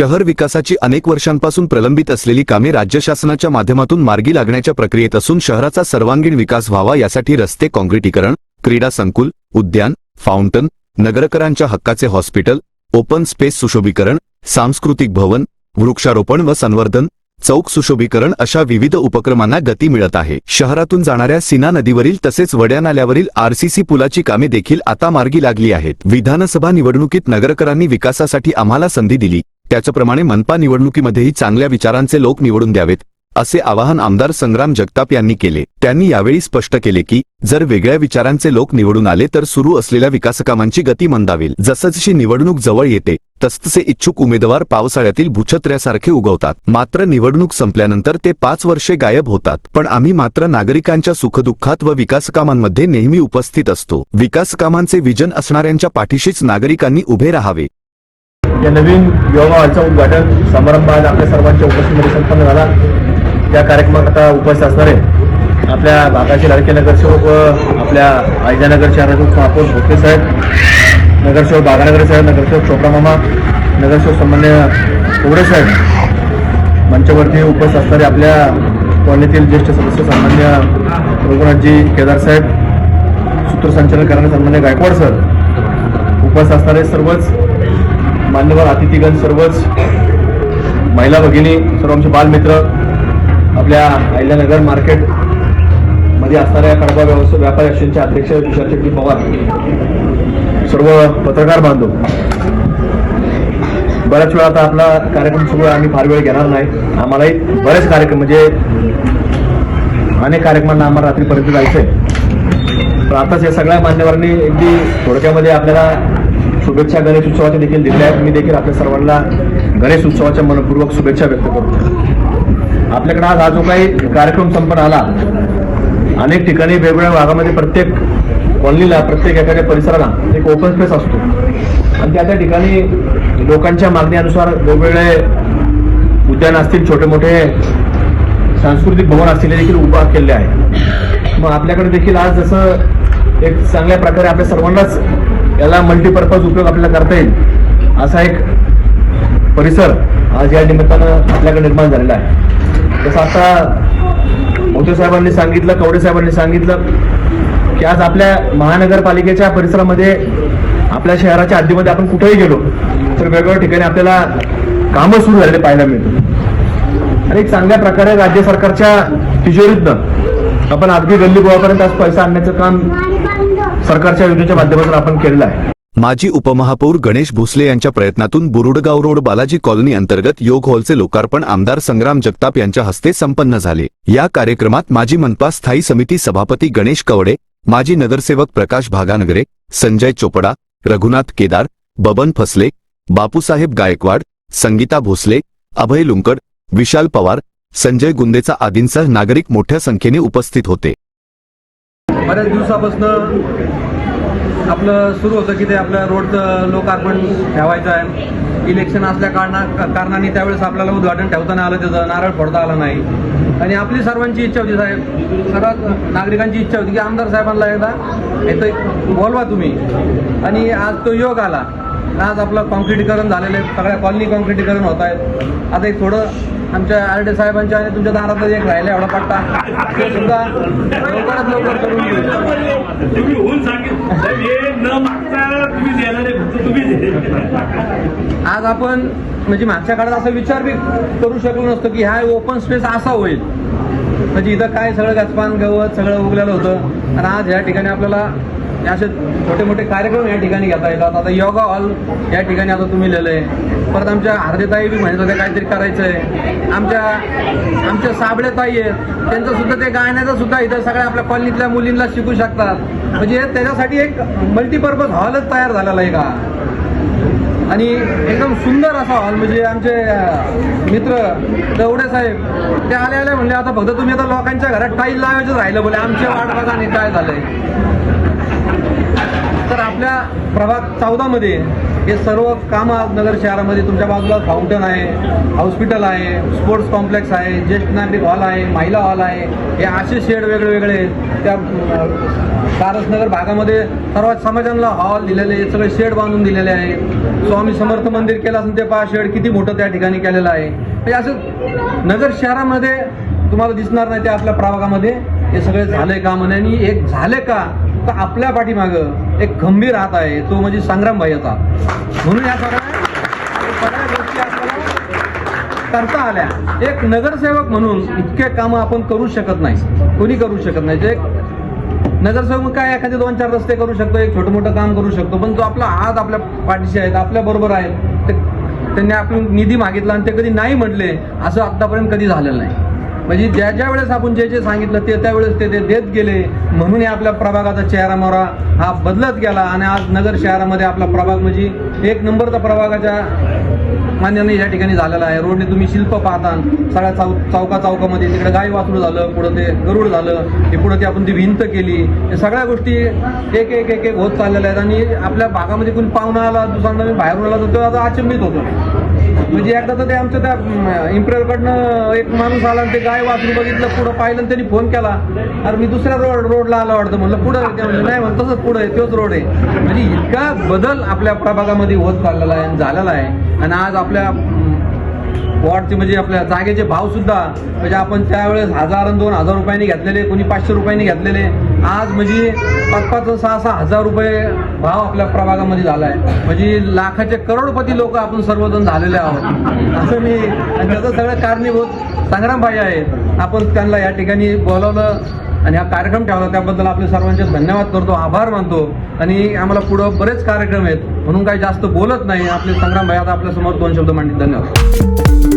शहर विकासाची अनेक वर्षांपासून प्रलंबित असलेली कामे राज्य शासनाच्या माध्यमातून मार्गी लागण्याच्या प्रक्रियेत असून शहराचा सर्वांगीण विकास व्हावा यासाठी रस्ते काँक्रिटीकरण क्रीडा संकुल उद्यान फाउंटन नगरकरांच्या हक्काचे हॉस्पिटल ओपन स्पेस सुशोभीकरण सांस्कृतिक भवन वृक्षारोपण व संवर्धन चौक सुशोभीकरण अशा विविध उपक्रमांना गती मिळत आहे. शहरातून जाणाऱ्या सीना नदीवरील तसेच वड्या नाल्यावरील आरसीसी पुलाची कामे देखील आता मार्गी लागली आहेत. विधानसभा निवडणुकीत नगरकरांनी विकासासाठी आम्हाला संधी दिली. त्याचप्रमाणे मनपा निवडणुकीमध्येही चांगल्या विचारांचे लोक निवडून द्यावेत असे आवाहन आमदार संग्राम जगताप यांनी केले. त्यांनी यावेळी स्पष्ट केले की जर वेगळ्या विचारांचे लोक निवडून आले तर सुरू असलेल्या विकासकामांची गती मंदावेल. जसजशी निवडणूक जवळ येते तसतसे इच्छुक उमेदवार पावसाळ्यातील भूछत्र्यासारखे उगवतात. मात्र निवडणूक संपल्यानंतर ते पाच वर्षे गायब होतात. पण आम्ही मात्र नागरिकांच्या सुखदुःखात व विकासकामांमध्ये नेहमी उपस्थित असतो. विकासकामांचे विजन असणाऱ्यांच्या पाठीशीच नागरिकांनी उभे राहावे. या नवीन योगा हॉलचं उद्घाटन समारंभ आज आपल्या सर्वांच्या उपस्थितीमध्ये संपन्न झाला. त्या कार्यक्रमात आता उपस्थित असणारे आपल्या भागाचे लाडके नगरसेवक व आपल्या आयजानगर शहराचे महापौर भोके साहेब नगरसेवक बागानगर साहेब नगरसेवक चोपडा मामा नगरसेवक सामान्य कोवडे साहेब मंचावरती उपस्थित असणारे आपल्या कॉलनीतील ज्येष्ठ सदस्य सामान्य रघुनाथजी केदार साहेब सूत्रसंचालन करणारे सन्मान्य गायकवाड सर उपस्थित असणारे सर्वच मान्यवर अतिथीगण सर्वच महिला भगिनी सर्व आमचे बालमित्र आपल्या अहिल्यानगर मार्केटमध्ये असणाऱ्या कडबा व्यवस्था व्यापारी असोसिएशनचे अध्यक्ष तुषार शेट्टी पवार सर्व पत्रकार बांधव. बऱ्याच वेळा आता आपला कार्यक्रम सुरू आहे आम्ही फार वेळ घेणार नाही. आम्हालाही बरेच कार्यक्रम म्हणजे अनेक कार्यक्रमांना आम्हाला रात्रीपर्यंत आहे पण आताच या सगळ्या मान्यवरांनी अगदी थोडक्यामध्ये आपल्याला शुभेच्छा गणेश उत्सवाच्या देखील दिल्या आहेत. मी देखील आपल्या सर्वांना गणेश उत्सवाच्या मनपूर्वक शुभेच्छा व्यक्त करतो. आपल्याकडे आज हा जो काही कार्यक्रम संपन्न आला अनेक ठिकाणी वेगवेगळ्या भागामध्ये प्रत्येक कॉलनीला प्रत्येक एखाद्या परिसराला एक ओपन स्पेस असतो. आणि त्या त्या ठिकाणी लोकांच्या मागणीनुसार वेगवेगळे उद्यान असतील छोटे मोठे सांस्कृतिक भवन असतील देखील उभा केले आहे. मग आपल्याकडे देखील आज जसं एक चांगल्या प्रकारे आपल्या सर्वांनाच याला मल्टीपर्पज उपयोग आपल्याला करता येईल. असा एक परिसर आज या निमित्तानं आपल्याकडे निर्माण झालेला आहे. जसं आता मोठे साहेबांनी सांगितलं कवडे साहेबांनी सांगितलं की आज आपल्या महानगरपालिकेच्या परिसरामध्ये आपल्या शहराच्या हद्दीमध्ये आपण कुठेही गेलो तर वेगवेगळ्या ठिकाणी आपल्याला कामं सुरू झालेले पाहायला मिळतं आणि एक चांगल्या प्रकारे राज्य सरकारच्या तिजोरीतनं आपण अगदी गल्ली गोवापर्यंत आज पैसा आणण्याचं काम सरकारच्या योजनेच्या माध्यमातून आपण केलेला आहे. माजी उपमहापौर गणेश भोसले यांच्या प्रयत्नातून बुरुडगाव रोड बालाजी कॉलनी अंतर्गत योग हॉलचे लोकार्पण आमदार संग्राम जगताप यांच्या हस्ते संपन्न झाले. या कार्यक्रमात माजी मनपा स्थायी समिती सभापती गणेश कवडे माजी नगरसेवक प्रकाश भागानगरे संजय चोपडा रघुनाथ केदार बबन फसले बापूसाहेब गायकवाड संगीता भोसले अभय लुंकड विशाल पवार संजय गुंदेचा आदींसह नागरिक मोठ्या संख्येने उपस्थित होते. बऱ्याच दिवसापासून आपलं सुरू होतं की ते आपल्या रोडचं लोकार्पण ठेवायचं आहे. इलेक्शन असल्या कारणा कारणाने त्यावेळेस आपल्याला उद्घाटन ठेवता नाही आलं त्याचं नारळ फोडता आला नाही. आणि आपली सर्वांची इच्छा होती साहेब. सर्वात नागरिकांची इच्छा होती की आमदार साहेबांना एकदा येतं बोलवा तुम्ही. आणि आज तो योग आला. आज आपलं कॉन्क्रिटीकरण झालेलं आहे. सगळ्या कॉलनी कॉन्क्रिटीकरण होत आहेत. आता एक थोडं आमच्या आरडे साहेबांच्या आणि तुमच्या दारात एक राहिला एवढा पट्टा. ते सुद्धा लवकरात लवकर करून घेऊ. तुम्ही होऊन सांगितलं. न मागता तुम्ही देणारे फक्त तुम्ही आज आपण म्हणजे मागच्या काळात असा विचार बी करू शकलो नसतो की हा ओपन स्पेस असा होईल. म्हणजे इथं काय सगळं गचपान गवत सगळं उगलेलं होतं. आणि आज या ठिकाणी आपल्याला असे छोटे मोठे कार्यक्रम या ठिकाणी घेता येतात. आता योगा हॉल या ठिकाणी आता तुम्ही लिहिलंय. परत आमच्या हार्देताई बी म्हणत होत्या काहीतरी करायचं आहे आमच्या आमच्या साबळेताई आहेत. त्यांचं सुद्धा ते गायनाचं सुद्धा इथं सगळ्या आपल्या कॉलनीतल्या मुलींना शिकू शकतात. म्हणजे त्याच्यासाठी एक मल्टीपर्पज हॉलच तयार झालेला आहे का? आणि एकदम सुंदर असा हॉल म्हणजे आमचे मित्र दवडे साहेब ते आले आले म्हणले आता फक्त तुम्ही आता लोकांच्या घरात टाईल लावायचं राहिलं बोले. आमचे वाट बघा आणि काय झालंय. तर आपल्या प्रभाग चौदा मध्ये हे सर्व कामं आज नगर शहरामध्ये तुमच्या बाजूला फाउंटन आहे हॉस्पिटल आहे स्पोर्ट्स कॉम्प्लेक्स आहे ज्येष्ठ नागरिक हॉल आहे महिला हॉल आहे. हे असे शेड वेगळे वेगळे आहेत. त्या सारसनगर कारसनगर भागामध्ये सर्वात समाजांना हॉल दिलेले आहेत, सगळे शेड बांधून दिलेले आहे स्वामी समर्थ मंदिर केलं असेल ते पहा शेड किती मोठं त्या ठिकाणी केलेलं आहे. म्हणजे असं नगर शहरामध्ये तुम्हाला दिसणार नाही ते आपल्या प्रभागामध्ये. हे सगळे झाले का म्हणे? आणि एक झाले का? तर आपल्या पाठीमागं एक खंबीर हात आहे तो म्हणजे संग्रामभाई होता. म्हणून या सगळ्या सगळ्या गोष्टी आपल्याला करता आल्या. एक नगरसेवक म्हणून इतके कामं आपण करू शकत नाही. कोणी करू शकत नाही. एक नगरसेवक काय एखादे दोन चार रस्ते करू शकतो एक छोटं मोठं काम करू शकतो पण जो आपला हात आपल्या पाठीशी आहेत आपल्या बरोबर आहेत त्यांनी आपण निधी मागितला आणि ते कधी नाही म्हटले असं आतापर्यंत कधी झालेलं नाही. म्हणजे ज्या ज्या वेळेस आपण जे जे सांगितलं ते त्यावेळेस ते ते देत गेले म्हणून हे आपल्या प्रभागाचा चेहरा मोहरा हा बदलत गेला आणि आज नगर शहरामध्ये आपला प्रभाग म्हणजे एक नंबरचा प्रभागाच्या मान्याने या ठिकाणी झालेला आहे. रोडने तुम्ही शिल्प पाहता सगळ्या चौ चौका चौकामध्ये तिकडे गाय वासरू झालं पुढं ते गरुड झालं हे पुढं ते आपण ती भिंत केली हे सगळ्या गोष्टी एक एक एक एक होत चाललेल्या आहेत आणि आपल्या भागामध्ये कोणी पाहुणा आला दुसऱ्यांदा मी बाहेरून आला तर तो आता अचंबित होतो. म्हणजे एकदा तर ते आमच्या त्या इम्प्रेलकडनं एक माणूस आला आणि ते गाय वासरू बघितलं पुढं पाहिलं आणि त्यांनी फोन केला. अरे मी दुसऱ्या रोड रोडला आला वाटतं म्हणलं पुढं नाही म्हणलं तसंच पुढं आहे तोच रोड आहे. म्हणजे इतका बदल आपल्या प्रभागामध्ये होत चाललेला आहे आणि झालेला आहे. आणि आज आपल्या अं, वॉर्डचे म्हणजे आपल्या जागेचे भाव सुद्धा म्हणजे आपण त्यावेळेस हजार आणि दोन हजार रुपयांनी घेतलेले कोणी पाचशे रुपयांनी घेतलेले. आज म्हणजे पाच पाच सहा सहा हजार रुपये भाव आपल्या प्रभागामध्ये झाला आहे म्हणजे लाखाचे करोडपती लोक आपण सर्वजण झालेले आहोत. असं मी आणि त्याचं सगळं कारणीभूत संग्रामबाई आहेत. आपण त्यांना या ठिकाणी बोलावलं. आणि हा कार्यक्रम ठेवला त्याबद्दल आपले सर्वांचे धन्यवाद करतो आभार मानतो. आणि आम्हाला पुढं बरेच कार्यक्रम आहेत म्हणून काही जास्त बोलत नाही. आपले संग्राम भाई आता आपल्यासमोर दोन शब्द मांडले. धन्यवाद.